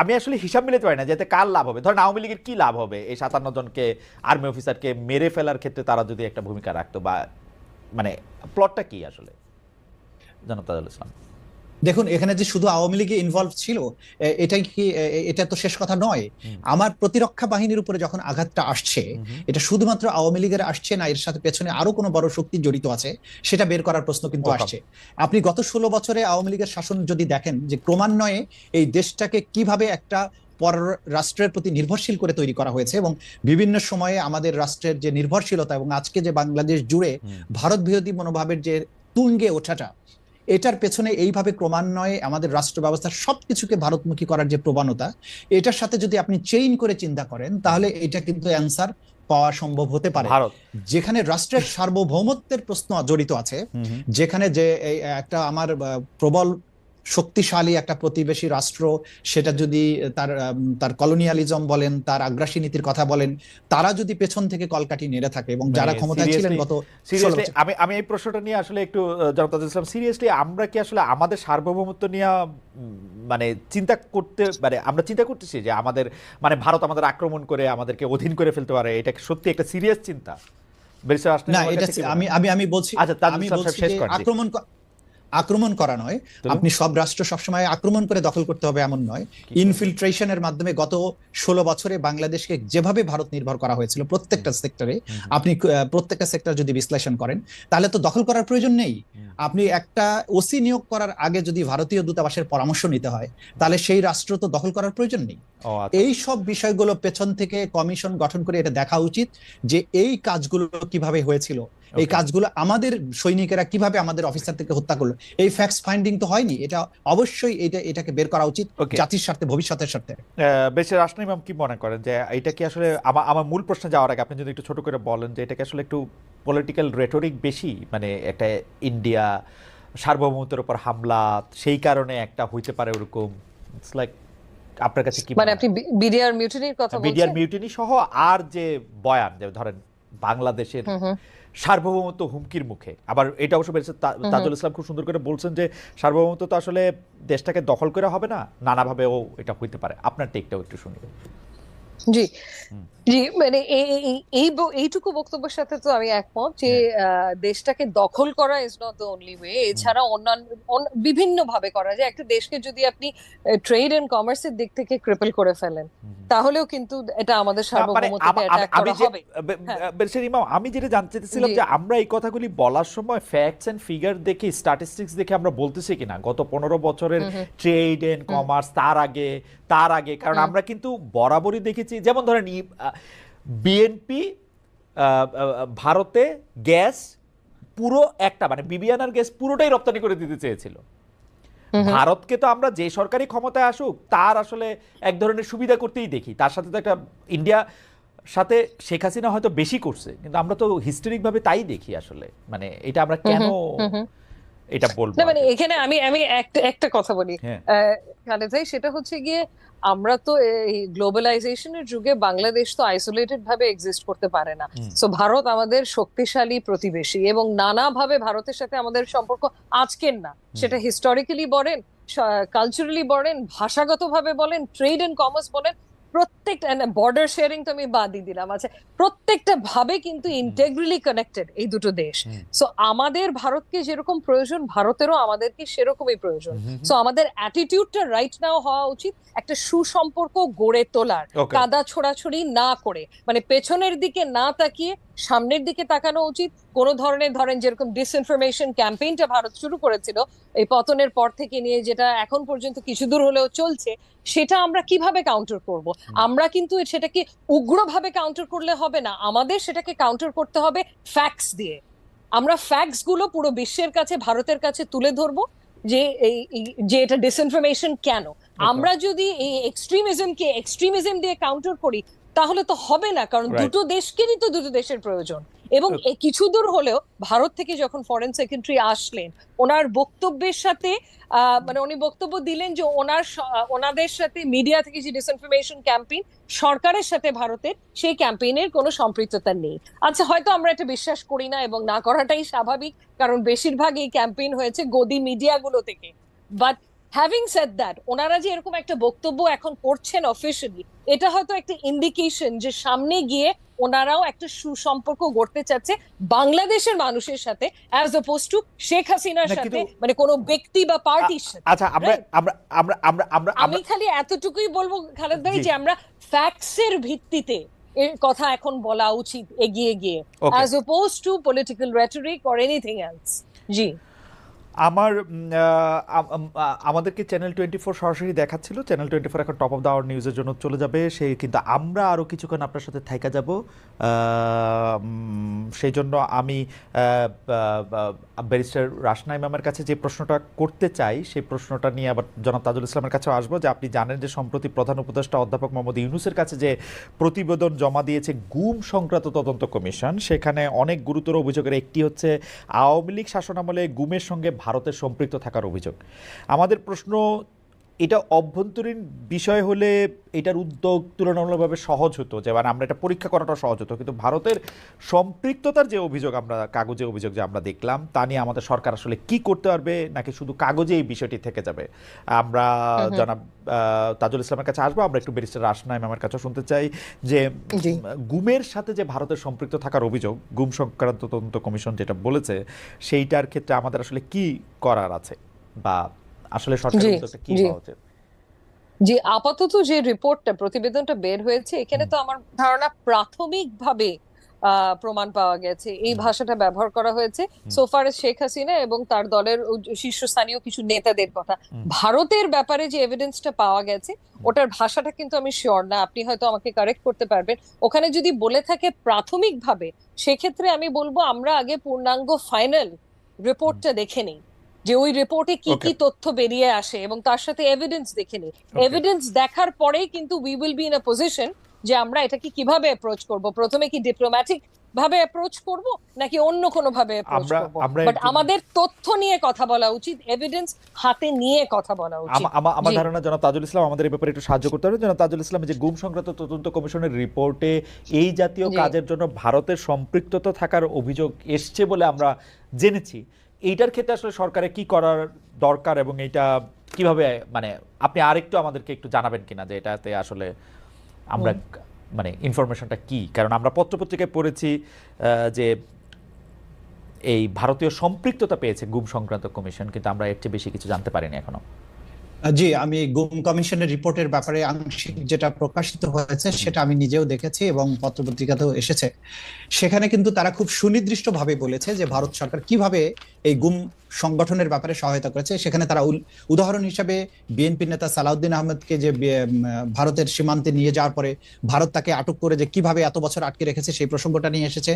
আমি আসলে হিসাব মিলাতে পারি না যাতে কার লাভ হবে। ধরেন আওয়ামী লীগের কি লাভ হবে? এই সাতান্ন জনকে আর্মি অফিসারকে মেরে ফেলার ক্ষেত্রে তারা যদি একটা ভূমিকা রাখতো বা মানে প্লটটা কি আসলে? জনতা তাজুল ইসলাম। দেখুন এখানে যে শুধু আওয়ামী লীগে ইনভলভ ছিল এটাই কি এটা তো শেষ কথা নয়। আমার প্রতিরক্ষা বাহিনীর উপরে যখন আঘাতটা আসছে এটা শুধুমাত্র আওয়ামী লীগের আসছে না এর সাথে পেছনে আরও কোনো বড় শক্তি জড়িত আছে সেটা বের করার প্রশ্ন কিন্তু আসছে। আপনি গত ষোলো বছরে আওয়ামী লীগের শাসন যদি দেখেন যে ক্রমান্বয়ে এই দেশটাকে কীভাবে একটা পর রাষ্ট্রের প্রতি নির্ভরশীল করে তৈরি করা হয়েছে এবং বিভিন্ন সময়ে আমাদের রাষ্ট্রের যে নির্ভরশীলতা এবং আজকে যে বাংলাদেশ জুড়ে ভারত বিরোধী মনোভাবের যে তুঙ্গে ওঠাটা এটার পেছনে এইভাবে ক্রমান্বয়ে আমাদের রাষ্ট্র ব্যবস্থার সবকিছুকে ভারতমুখী করার যে প্রবণতা এটার সাথে যদি আপনি চেইন করে চিন্তা করেন তাহলে এটা কিন্তু অ্যান্সার পাওয়া সম্ভব হতে পারে যেখানে রাষ্ট্রের সার্বভৌমত্বের প্রশ্ন জড়িত আছে। যেখানে যে একটা আমার প্রবল শক্তিশালী একটা প্রতিবেশী রাষ্ট্র সেটা যদি তার তার কলোনিয়ালিজম বলেন তার আগ্রাসী নীতির কথা বলেন তারা যদি পেছন থেকে কলকাঠি নেড়ে থাকে এবং যারা মানে ক্ষমতায় ছিলেন গত সিরিয়াসলি আমি আমি এই প্রশ্নটা নিয়ে আসলে একটু জনতা ইসলাম সিরিয়াসলি আমরা কি আসলে আমাদের সার্বভৌমত্ব নিয়ে মানে চিন্তা করতে মানে আমরা চিন্তা করতেছি যে আমাদের মানে ভারত আমাদের আক্রমণ করে আমাদেরকে অধীন করে ফেলতে পারে এটা সত্যি একটা সিরিয়াস চিন্তা? না এটা আমি আমি আমি বলছি আচ্ছা, আমি বলছি শেষ। আক্রমণ আক্রমণ করা নয়। আপনি সব রাষ্ট্র সবসময় আক্রমণ করে দখল করতে হবে এমন নয়। ইনফিল্ট্রেশনের মাধ্যমে গত ষোলো বছরে বাংলাদেশকে যেভাবে ভারত নির্ভর করা হয়েছিল প্রত্যেকটা সেক্টরে আপনি প্রত্যেকটা সেক্টর যদি বিশ্লেষণ করেন তাহলে তো দখল করার প্রয়োজন নেই। আপনি একটা ওসি নিয়োগ করার আগে যদি ভারতীয় দূতাবাসের পরামর্শ নিতে হয় তাহলে সেই রাষ্ট্র তো দখল করার প্রয়োজন নেই। আচ্ছা। এই সব বিষয়গুলো পেছন থেকে কমিশন গঠন করে এটা দেখা উচিত যে এই কাজগুলো কীভাবে হয়েছিল। এই কাজগুলো আমাদের সৈনিকেরা কীভাবে আমাদের অফিসার থেকে হত্যা করল? এই ফ্যাক্টস ফাইন্ডিং তো হয়নি এটা অবশ্যই এটা এটাকে বের করা উচিত জাতির স্বার্থে ভবিষ্যতের স্বার্থে। বেশি রাষ্ট্র ইমাম কি মনে করেন যে এটা কি আসলে আমার আমার মূল প্রশ্নে যাওয়ার আগে আপনি যদি একটু ছোট করে বলেন যে এটা কি আসলে একটু পলিটিক্যাল রেটরিক বেশি? মানে একটা ইন্ডিয়া সার্বভৌমত্বের উপর হামলা সেই কারণে একটা হইতে পারে ওরকম? ইটস লাইক আপনার কাছে কি মানে আপনি বিডিআর মিউটিনির কথা বিডিআর মিউটিনি সহ আর যে বয়ান যে ধরেন বাংলাদেশের। সার্বভৌমত্ব হুমকির মুখে। আবার এটা অবশ্য বেড়েছে তাজুল ইসলাম খুব সুন্দর করে বলছেন যে সার্বভৌমত্ব তো আসলে দেশটাকে দখল করে হবে না নানাভাবেও এটা হইতে পারে। আপনার টেকটাও একটু শুনি জি। জি মানে এই- এইটুকু বক্তব্যের সাথে তো আমি একমত যে দেশটাকে দখল করা is not the only way এছাড়া অন্যান্য বিভিন্ন ভাবে করা যায়। একটা দেশকে যদি আপনি ট্রেড এন্ড কমার্সের দিক থেকে ক্রিপল করে ফেলেন তাহলেও কিন্তু এটা আমাদের মানে সার্বভৌমত্বকে আমি- অ্যাটাক করা হবে। হ্যাঁ। আমি যেটা জানতে চাইছিলাম যে আমরা এই কথাগুলি বলার সময় ফ্যাক্টস এন্ড ফিগার দেখে স্ট্যাটিস্টিক্স দেখে আমরা বলতেছি কিনা? গত পনেরো বছরের ট্রেড এন্ড কমার্স তার আগে তার আগে কারণ আমরা কিন্তু বরাবরই দেখেছি যেমন ধরেন বিএনপি ভারতে গ্যাস পুরো একটা মানে বিবিয়ানার গ্যাস পুরোটাই রপ্তানি করে দিতে চেয়েছিল। ভারতকে তো আমরা যে সরকারি ক্ষমতায় আসুক তার আসলে এক ধরনের সুবিধা করতেই দেখি। তার সাথে তো একটা ইন্ডিয়া সাথে শেখ হাসিনা হয়তো বেশি করছে কিন্তু আমরা তো হিস্টোরিক ভাবে তাই দেখি আসলে। মানে এটা আমরা কেন এটা বলব না মানে এখানে আমি আমি একটা একটা কথা বলি। হ্যাঁ। খালেদ ভাই সেটা হচ্ছে গিয়ে আমরা তো এই গ্লোবালাইজেশনের যুগে বাংলাদেশ তো আইসোলেটেড ভাবে এক্সিস্ট করতে পারে না। সো ভারত আমাদের শক্তিশালী প্রতিবেশী এবং নানাভাবে ভারতের সাথে আমাদের সম্পর্ক আজকের না। সেটা হিস্টোরিক্যালি বলেন কালচারালি বলেন ভাষাগতভাবে বলেন ট্রেড এন্ড কমার্স বলেন প্রত্যেকটা বর্ডার শেয়ারিং তো আমি বাদই দিলাম আচ্ছা প্রত্যেকটা ভাবে কিন্তু ইন্টেগ্রালি কানেক্টেড এই দুটো দেশ। সো আমাদের ভারতকে যেরকম প্রয়োজন ভারতেরও আমাদেরকে সেরকমই প্রয়োজন। সো আমাদের অ্যাটিটিউডটা রাইট নাও হওয়া উচিত একটা সুসম্পর্ক গড়ে তোলার কাদা ছোড়াছড়ি না করে মানে পেছনের দিকে না তাকিয়ে সামনের দিকে তাকানো উচিত। কোন ধরনের ধরেন যেরকম ডিসইনফরমেশন ক্যাম্পেইনটা ভারত শুরু করেছিল এই পতনের পর থেকে নিয়ে যেটা এখন পর্যন্ত কিছু দূর হলেও চলছে সেটা আমরা কীভাবে কাউন্টার করব? আমরা কিন্তু সেটাকে উগ্রভাবে কাউন্টার করলে হবে না। আমাদের সেটাকে কাউন্টার করতে হবে ফ্যাক্টস দিয়ে। আমরা ফ্যাক্টসগুলো পুরো বিশ্বের কাছে ভারতের কাছে তুলে ধরবো যে এই এই- যে এটা ডিসইনফরমেশন কেন? আমরা যদি এই এক্সট্রিমিজমকে এক্সট্রিমিজম দিয়ে কাউন্টার করি তাহলে তো হবে না কারণ দুটো দেশকেরই তো দুটো দেশের প্রয়োজন। এবং. কিছু দূর হলেও ভারত থেকে যখন ফরেন সেক্রেটারি আসলেন ওনার বক্তব্যের সাথে মানে উনি বক্তব্য দিলেন যে ওনার ওনাদের সাথে মিডিয়া থেকে যে ডিসইনফরমেশন ক্যাম্পেইন সরকারের সাথে ভারতের সেই ক্যাম্পেইনের কোনো সম্পৃক্ততা নেই। আচ্ছা হয়তো আমরা এটা বিশ্বাস করি না এবং না করাটাই স্বাভাবিক কারণ বেশিরভাগ এই ক্যাম্পেইন হয়েছে গদি মিডিয়াগুলো থেকে। বাট হ্যাভিং সেড দ্যাট ওনারা যে এরকম একটা বক্তব্য এখন করছেন অফিসিয়ালি এটা হয়তো একটা ইন্ডিকেশন যে সামনে গিয়ে ওনারাও একটা সুসম্পর্ক গড়তে চাচ্ছে বাংলাদেশের মানুষের সাথে অ্যাজ অপোজ টু শেখ হাসিনার সাথে মানে কোনো ব্যক্তি বা পার্টির সাথে আচ্ছা আমরা আমরা আমরা আমরা আমি খালি এতটুকুই বলব খালেদ ভাই যে আমরা ফ্যাক্টসের ভিত্তিতে এর কথা এখন বলা উচিত এগিয়ে গিয়ে. As oppose to political rhetoric or anything else জি। আমার আমাদেরকে চ্যানেল টোয়েন্টি ফোর সরাসরি দেখাচ্ছিল। চ্যানেল টোয়েন্টি ফোর এখন টপ অফ দ্য আওয়ার নিউজের জন্য চলে যাবে। সেই কিন্তু আমরা আরও কিছুক্ষণ আপনার সাথে থাইকা যাব। সেই জন্য আমি ব্যারিস্টার রাসনা ইমামের কাছে যে প্রশ্নটা করতে চাই, সেই প্রশ্নটা নিয়ে আবার জনাব তাজুল ইসলামের কাছেও আসব যে আপনি জানেন যে সম্প্রতি প্রধান উপদেষ্টা অধ্যাপক মোহাম্মদ ইউনুসের কাছে যে প্রতিবেদন জমা দিয়েছে গুম সংক্রান্ত তদন্ত কমিশন, সেখানে অনেক গুরুতর অভিযোগের একটি হচ্ছে আওয়ামী লীগ শাসনামলে গুমের সঙ্গে ভারতের সম্পৃক্ত থাকার অভিযোগ। আমাদের প্রশ্ন এটা অভ্যন্তরীণ বিষয় হলে এটার উদ্যোগ তুলনামূলকভাবে সহজ হতো যে মানে আমরা এটা পরীক্ষা করাটা সহজ হতো। কিন্তু ভারতের সম্পৃক্ততার যে অভিযোগ আমরা কাগজে অভিযোগ যে আমরা দেখলাম তা নিয়ে আমাদের সরকার আসলে কি করতে পারবে নাকি শুধু কাগজে এই বিষয়টি থেকে যাবে? আমরা জনাব তাজুল ইসলামের কাছে আসব। আমরা একটু ব্যারিস্টার রাসনা ইমামের কাছে শুনতে চাই যে গুমের সাথে যে ভারতের সম্পৃক্ত থাকার অভিযোগ গুম সংক্রান্ত তদন্ত কমিশন যেটা বলেছে সেইটার ক্ষেত্রে আমাদের আসলে কি করার আছে? বা আসলে সরকারের উদ্যোগটা কি হওয়া উচিত? যে আপাতত যে রিপোর্টটা প্রতিবেদনটা বের হয়েছে এখানে তো আমার ধারণা প্রাথমিকভাবে প্রমাণ পাওয়া গেছে। এই ভাষাটা ব্যবহার করা হয়েছে। সোফার শেখ হাসিনা এবং তার দলের শীর্ষস্থানীয় কিছু নেতাদের কথা। ভারতের ব্যাপারে যে এভিডেন্সটা পাওয়া গেছে ওটার ভাষাটা কিন্তু আমি শিওর না। আপনি হয়তো আমাকে কারেক্ট করতে পারবেন। ওখানে যদি বলে থাকে প্রাথমিকভাবে সেক্ষেত্রে আমি বলব আমরা আগে পূর্ণাঙ্গ ফাইনাল রিপোর্টটা দেখে নিই। যে ওই রিপোর্টে কি কি তথ্য বেরিয়ে আসে এবং তার সাথে এভিডেন্স দেখে নিই এভিডেন্স দেখার পরেই কিন্তু we will be in a position যে আমরা এটাকে কীভাবে অ্যাপ্রোচ করব? প্রথমে কি ডিপ্লোম্যাটিক ভাবে অ্যাপ্রোচ করব নাকি অন্য কোনো ভাবে অ্যাপ্রোচ করব? বাট আমাদের তথ্য নিয়ে কথা বলা উচিত এভিডেন্স হাতে নিয়ে কথা বলা উচিত। আমা- আমা- আমার ধারণা জনাব তাজুল ইসলাম আমাদের এই ব্যাপারে একটু সাহায্য করতে পারবে জনাব তাজুল ইসলাম যে গুম সংক্রান্ত তদন্ত কমিশনের রিপোর্টে এই জাতীয় কাজের জন্য ভারতের সম্পৃক্ততা থাকার অভিযোগ এসছে বলে আমরা জেনেছি। এইটার ক্ষেত্রে আসলে সরকারের কি করার দরকার এবং এটা কীভাবে মানে আপনি আরেকটু আমাদেরকে একটু জানাবেন কিনা যে এটাতে আসলে আমরা মানে ইনফরমেশনটা কি? কারণ আমরা পত্রপত্রিকায় পড়েছি যে এই ভারতীয় সম্পৃক্ততা পেয়েছে গুম সংক্রান্ত কমিশন কিন্তু আমরা এর চেয়ে বেশি কিছু জানতে পারিনি এখনও। জি আমি গুম কমিশনের রিপোর্টের ব্যাপারে আংশিক যেটা প্রকাশিত হয়েছে সেটা আমি নিজেও দেখেছি এবং পত্রপত্রিকাতেও এসেছে। সেখানে কিন্তু তারা খুব সুনির্দিষ্টভাবে বলেছে যে ভারত সরকার কীভাবে এই গুম সংগঠনের ব্যাপারে সহায়তা করেছে। সেখানে তারা উদাহরণ হিসাবে বিএনপি নেতা সালাউদ্দিন আহমেদকে যে ভারতের সীমান্তে নিয়ে যাওয়ার পরে ভারত তাকে আটক করে যে কীভাবে এত বছর আটকে রেখেছে সেই প্রসঙ্গটা নিয়ে এসেছে।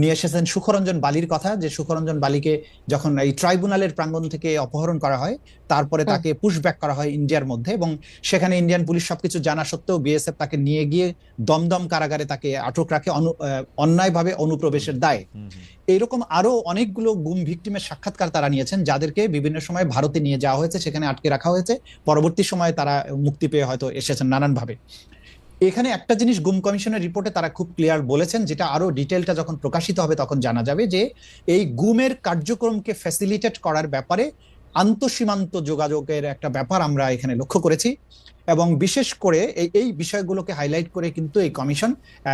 নিয়ে এসেছেন সুখরঞ্জন বালির কথা যে সুখরঞ্জন বালিকে যখন এই ট্রাইব্যুনালের প্রাঙ্গণ থেকে অপহরণ করা হয় তারপরে হুম। তাকে পুশব্যাক করা হয় ইন্ডিয়ার মধ্যে এবং সেখানে ইন্ডিয়ান পুলিশ সবকিছু জানা সত্ত্বেও বিএসএফ তাকে নিয়ে গিয়ে দমদম কারাগারে তাকে আটক রাখে অনু- অন্যায়ভাবে অনুপ্রবেশের দায়। এইরকম আরও অনেকগুলো গুম ভিকটিমের সাক্ষাৎকার তারা নিয়েছেন যাদেরকে বিভিন্ন সময় ভারতে নিয়ে যাওয়া হয়েছে সেখানে আটকে রাখা হয়েছে। পরবর্তী সময়ে তারা মুক্তি পেয়ে হয়তো এসেছেন নানানভাবে। এখানে একটা জিনিস গুম কমিশনের রিপোর্টে তারা খুব ক্লিয়ার বলেছেন যেটা আরও ডিটেলটা যখন প্রকাশিত হবে তখন জানা যাবে যে এই গুমের কার্যক্রমকে ফ্যাসিলিটেট করার ব্যাপারে আন্তঃসীমান্ত যোগাযোগের একটা ব্যাপার আমরা এখানে লক্ষ্য করেছি এবং বিশেষ করে এই এই বিষয়গুলোকে হাইলাইট করে কিন্তু এই কমিশন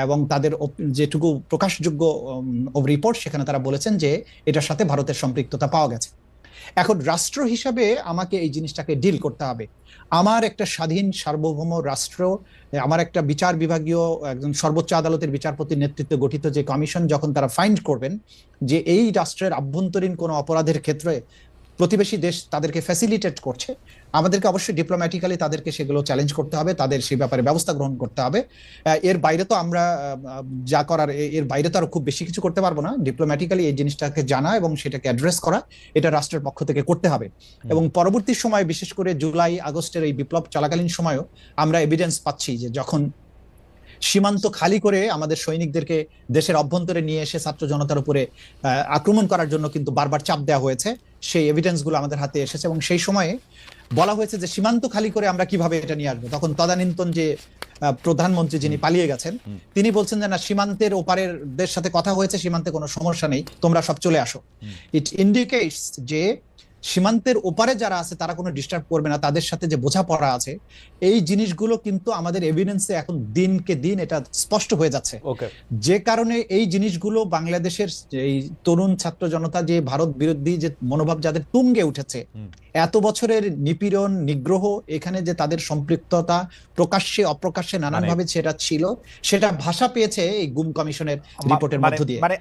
এবং তাদের যেটুকু প্রকাশযোগ্য রিপোর্ট সেখানে তারা বলেছেন যে এটার সাথে ভারতের সম্পৃক্ততা পাওয়া গেছে। এখন রাষ্ট্র হিসাবে আমাকে এই জিনিসটাকে ডিল করতে হবে। আমার একটা স্বাধীন সার্বভৌম রাষ্ট্র, আমার একটা বিচার বিভাগীয় একজন সর্বোচ্চ আদালতের বিচারপতির নেতৃত্বে গঠিত যে কমিশন যখন তারা ফাইন্ড করবেন যে এই রাষ্ট্রের আভ্যন্তরীণ কোনো অপরাধের ক্ষেত্রে প্রতিবেশী দেশ তাদেরকে ফ্যাসিলিটেট করছে। আমাদেরকে অবশ্যই ডিপ্লোম্যাটিক্যালি তাদেরকে সেগুলো চ্যালেঞ্জ করতে হবে তাদের সেই ব্যাপারে ব্যবস্থা গ্রহণ করতে হবে। এর বাইরে তো আমরা যা করার এর বাইরে তো আর খুব বেশি কিছু করতে পারব না। ডিপ্লোম্যাটিক্যালি এই জিনিসটাকে জানা এবং সেটাকে অ্যাড্রেস করা এটা রাষ্ট্রের পক্ষ থেকে করতে হবে। এবং পরবর্তী সময় বিশেষ করে জুলাই আগস্টের এই বিপ্লব চলাকালীন সময়ও আমরা এভিডেন্স পাচ্ছি যে যখন সীমান্ত খালি করে আমাদের সৈনিকদেরকে দেশের অভ্যন্তরে নিয়ে এসে ছাত্র জনতার উপরে আক্রমণ করার জন্য কিন্তু বারবার চাপ দেওয়া হয়েছে সেই এভিডেন্সগুলো আমাদের হাতে এসেছে এবং সেই সময়ে বলা হয়েছে যে সীমান্ত খালি করে আমরা কীভাবে এটা নিয়ে আসব। তখন তদানীন্তন যে প্রধানমন্ত্রী যিনি পালিয়ে গেছেন তিনি বলছেন যে না সীমান্তের ওপারের দের সাথে কথা হয়েছে সীমান্তে কোনো সমস্যা নেই তোমরা সব চলে আসো। ইট ইন্ডিকেটস যে সীমান্তের ওপারে যারা আছে তারা কোনো ডিস্টার্ব করবে না। তাদের সাথে যে বোঝাপড়া আছে এই জিনিসগুলো কিন্তু আমাদের এভিডেন্সে এখন দিনকে দিন এটা স্পষ্ট হয়ে যাচ্ছে। যে কারণে এই জিনিসগুলো বাংলাদেশের এই তরুণ ছাত্র জনতা যে ভারত বিরোধী যে মনোভাব যাদের তুঙ্গে উঠেছে এত বছরের নিপীড়ন নিগ্রহ এখানে যে তাদের সম্পৃক্ততা প্রকাশ্যে অপ্রকাশ্যে নানানভাবে সেটা ছিল সেটা ভাষা পেয়েছে এই গুম কমিশনের রিপোর্টের মানে মধ্য দিয়ে। মানে